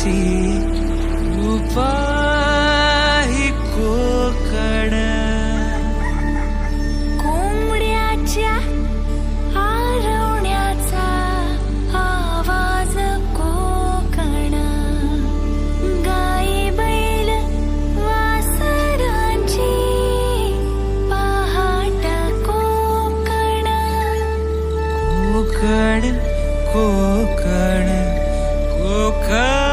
परशुरामाची रूपाही कोकण. कोंबड्याच्या आरवण्याचा आवाज कोकण. गाई बैल वासरांची पहाट कोकण. कोकण कोकण कोकण.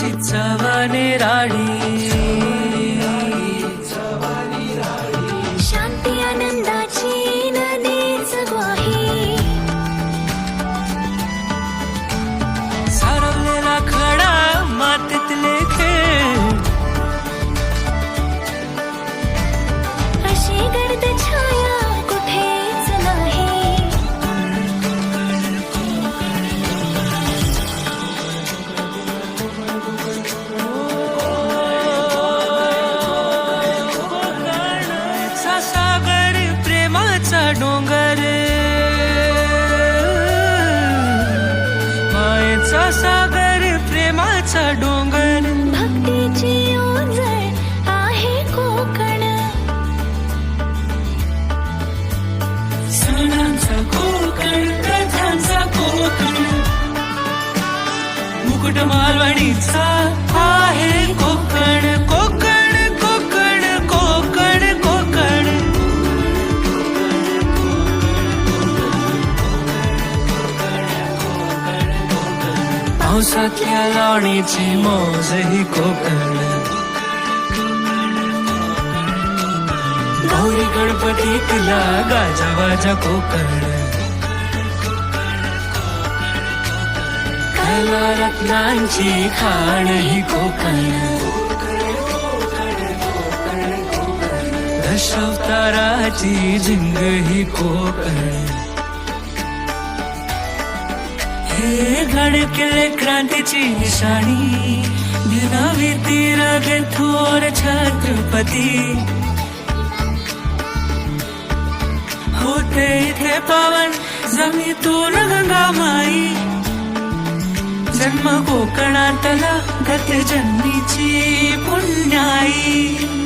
चवाने राणी. मालवणीचा आहे कोकण कोकण कोकण कोकण कोकण. पावसातल्या लावणीची मौज ही कोकण. गौरी गणपतीतला गाजा वाजा कोकण. कला रत्नांची खाण ही कोकण. दशावताराची झिंग ही कोकण. हे गडकिल्ले क्रांतीची निशाणी दिनावी तीर थोर छत्रपती. होते इथे पावन जमीतून गंगामाई. जन्म कोकणातला गतजन्मीची पुण्याई.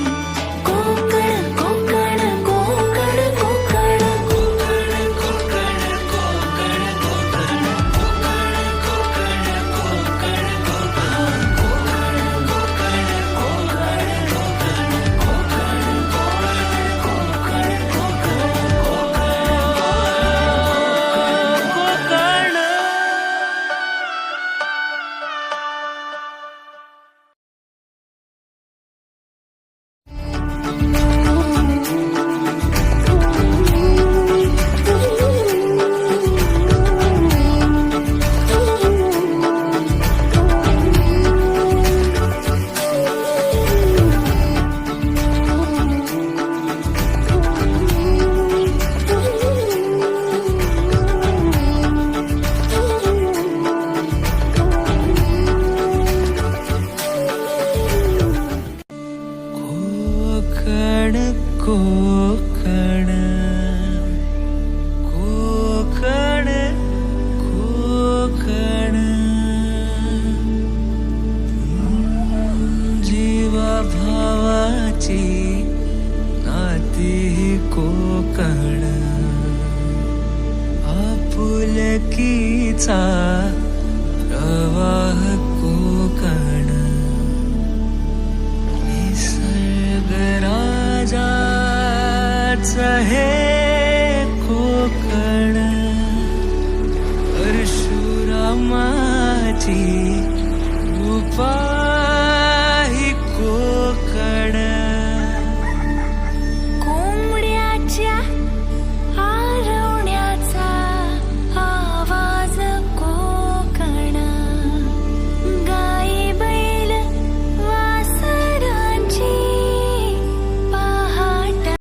चा प्रवाह कोकण निसर्ग हे कोकण परशुरामाची